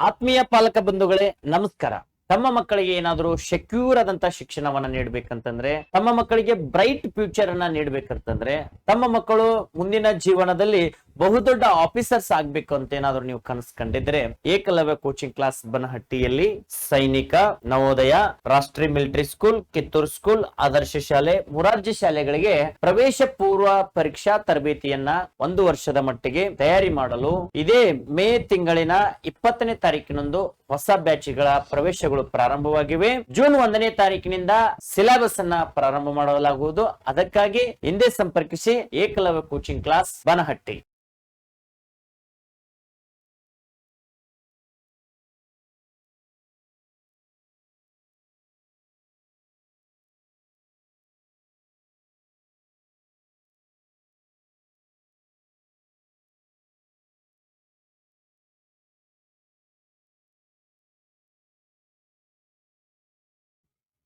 ಆತ್ಮೀಯ ಪಾಲಕ ಬಂಧುಗಳೇ, ನಮಸ್ಕಾರ. ತಮ್ಮ ಮಕ್ಕಳಿಗೆ ಏನಾದರೂ ಸೆಕ್ಯೂರ್ ಆದಂತ ಶಿಕ್ಷಣವನ್ನ ನೀಡ್ಬೇಕಂತಂದ್ರೆ, ತಮ್ಮ ಮಕ್ಕಳಿಗೆ ಬ್ರೈಟ್ ಫ್ಯೂಚರ್ ಅನ್ನ ನೀಡ್ಬೇಕಂತಂದ್ರೆ, ತಮ್ಮ ಮಕ್ಕಳು ಮುಂದಿನ ಜೀವನದಲ್ಲಿ ಬಹುದೊಡ್ಡ ಆಫೀಸರ್ಸ್ ಆಗ್ಬೇಕು ಅಂತ ಏನಾದ್ರು ನೀವು ಕನಸು ಕಂಡಿದ್ರೆ Ekalavya coaching class ಬನಹಟ್ಟಿಯಲ್ಲಿ Sainik, Navodaya, Rashtriya military school, Kittur school, Adarsh ಶಾಲೆ, ಮುರಾರ್ಜಿ ಶಾಲೆಗಳಿಗೆ ಪ್ರವೇಶ ಪೂರ್ವ ಪರೀಕ್ಷಾ ತರಬೇತಿಯನ್ನ ಒಂದು ವರ್ಷದ ಮಟ್ಟಿಗೆ ತಯಾರಿ ಮಾಡಲು ಇದೇ ಮೇ ತಿಂಗಳಿನ ಇಪ್ಪತ್ತನೇ ತಾರೀಕಿನಂದು ಹೊಸ ಬ್ಯಾಚ್ಗಳ ಪ್ರವೇಶಗಳು ಪ್ರಾರಂಭವಾಗಿವೆ. ಜೂನ್ ಒಂದನೇ ತಾರೀಕಿನಿಂದ ಸಿಲೆಬಸ್ ಅನ್ನ ಪ್ರಾರಂಭ ಮಾಡಲಾಗುವುದು. ಅದಕ್ಕಾಗಿ ಹಿಂದೆ ಸಂಪರ್ಕಿಸಿ ಏಕಲವ್ಯ ಕೋಚಿಂಗ್ ಕ್ಲಾಸ್ ಬನಹಟ್ಟಿ.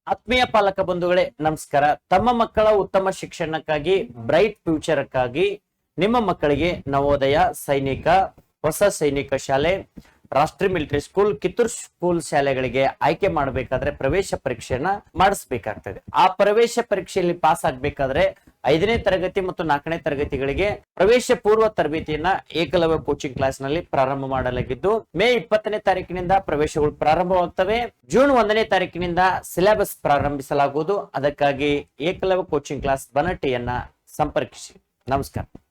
ಆತ್ಮೀಯ ಪಾಲಕ ಬಂಧುಗಳೇ, ನಮಸ್ಕಾರ. ತಮ್ಮ ಮಕ್ಕಳ ಉತ್ತಮ ಶಿಕ್ಷಣಕ್ಕಾಗಿ, ಬ್ರೈಟ್ ಫ್ಯೂಚರ್ಕ್ಕಾಗಿ ನಿಮ್ಮ ಮಕ್ಕಳಿಗೆ ನವೋದಯ ಸೈನಿಕ, ಹೊಸ ಸೈನಿಕ ಶಾಲೆ, ರಾಷ್ಟ್ರೀಯ ಮಿಲಿಟರಿ ಸ್ಕೂಲ್, ಕಿತ್ತೂರ್ ಸ್ಕೂಲ್ ಶಾಲೆಗಳಿಗೆ ಆಯ್ಕೆ ಮಾಡಬೇಕಾದ್ರೆ ಪ್ರವೇಶ ಪರೀಕ್ಷೆಯನ್ನ ಮಾಡಿಸ್ಬೇಕಾಗ್ತದೆ. ಆ ಪ್ರವೇಶ ಪರೀಕ್ಷೆಯಲ್ಲಿ ಪಾಸ್ ಆಗ್ಬೇಕಾದ್ರೆ ಐದನೇ ತರಗತಿ ಮತ್ತು ನಾಲ್ಕನೇ ತರಗತಿಗಳಿಗೆ ಪ್ರವೇಶ ಪೂರ್ವ ತರಬೇತಿಯನ್ನ ಏಕಲವ್ಯ ಕೋಚಿಂಗ್ ಕ್ಲಾಸ್ನಲ್ಲಿ ಪ್ರಾರಂಭ ಮಾಡಲಾಗಿದ್ದು, ಮೇ ಇಪ್ಪತ್ತನೇ ತಾರೀಕಿನಿಂದ ಪ್ರವೇಶಗಳು ಪ್ರಾರಂಭವಾಗುತ್ತವೆ. ಜೂನ್ ಒಂದನೇ ತಾರೀಕಿನಿಂದ ಸಿಲೆಬಸ್ ಪ್ರಾರಂಭಿಸಲಾಗುವುದು. ಅದಕ್ಕಾಗಿ ಏಕಲವ್ಯ ಕೋಚಿಂಗ್ ಕ್ಲಾಸ್ ಬನಟಿಯನ್ನ ಸಂಪರ್ಕಿಸಿ. ನಮಸ್ಕಾರ.